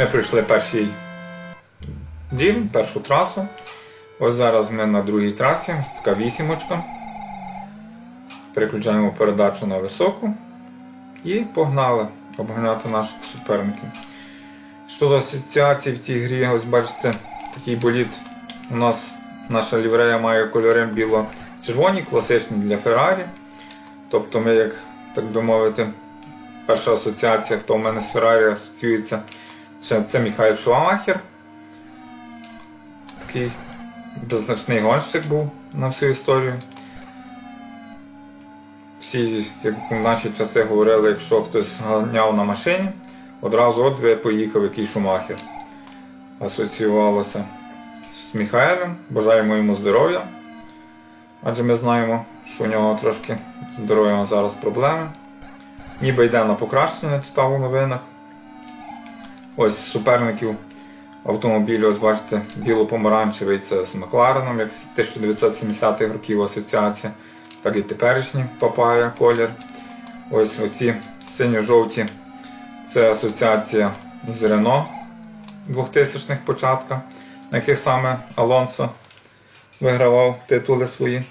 Ми пройшли перший рівень, першу трасу. Ось зараз ми на другій трасі, така вісімочка. Переключаємо передачу на високу і погнали обганяти наших суперників. Щодо асоціацій в цій грі, ось бачите, такий боліт. У нас наша ліврея має кольори біло-червоні, класичні для Феррарі. Тобто ми, як так би мовити, перша асоціація, хто в мене з Феррарі асоціюється, це, це Міхайль Шумахер. Такий беззначний гонщик був на всю історію. Всі, як в наші часи говорили, якщо хтось ганяв на машині, одразу от поїхав який Шумахер. Асоціювалося з Міхаелем. Бажаємо йому здоров'я. Адже ми знаємо, що у нього трошки з здоров'ям зараз проблеми. Ніби йде на покращення, читав у новинах. Ось суперників автомобілю, ось бачите, біло-помаранчевий це з Маклареном, як з 1970-х років асоціація, так і теперішній топає колір. Ось оці синьо-жовті це асоціація з Рено 2000-х початках, на яких саме Алонсо вигравав титули свої.